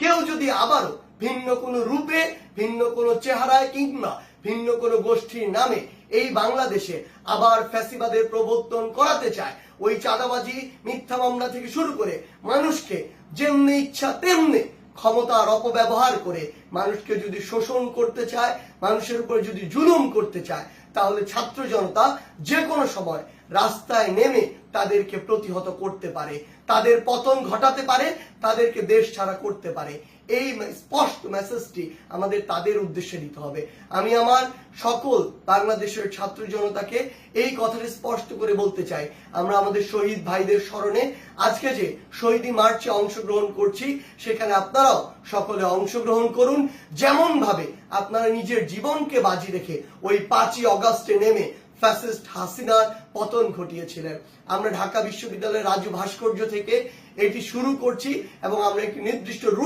কেউ যদি আবারও ভিন্ন কোনো রূপে, ভিন্ন কোনো চেহারায় কিংবা ভিন্ন কোনো গোষ্ঠীর নামে এই বাংলাদেশে আবার ফ্যাসিবাদের প্রবর্তন করাতে চায়, ওই চাঁদাবাজি, মিথ্যা মামলা থেকে শুরু করে মানুষকে যেমনি ইচ্ছা তেমনি ক্ষমতার অপব্যবহার করে মানুষকে যদি শোষণ করতে চায়, মানুষের উপরে যদি জুলুম করতে চায়, তাহলে ছাত্র জনতা যে কোনো সময় রাস্তায় নেমে তাদেরকে প্রতিহত করতে পারে, তাদের পতন ঘটাতে পারে তাদেরকে দেশ ছাড়া করতে পারে। এই স্পষ্ট মেসেজটি আমাদের তাদের উদ্দেশ্যে দিতে হবে। আমি আমার সকল বাংলাদেশের ছাত্র জনতাকে এই কথাটি স্পষ্ট করে বলতে চাই। আমরা আমাদের শহীদ ভাইদের স্মরণে আজকে যে শহীদি মার্চে অংশগ্রহণ করছি, সেখানে আপনারাও সকলে অংশগ্রহণ করুন। যেমন ভাবে আপনারা নিজের জীবনকে বাজি রেখে ওই পাঁচই অগাস্টে নেমে ফ্যাসিস্ট হাসিনার পতন ঘটিয়েছিলেন। আমরা ঢাকা বিশ্ববিদ্যালয়ের রাজু ভাস্কর্য থেকে এটি শুরু করছি এবং আমরা একটি নির্দিষ্ট রুট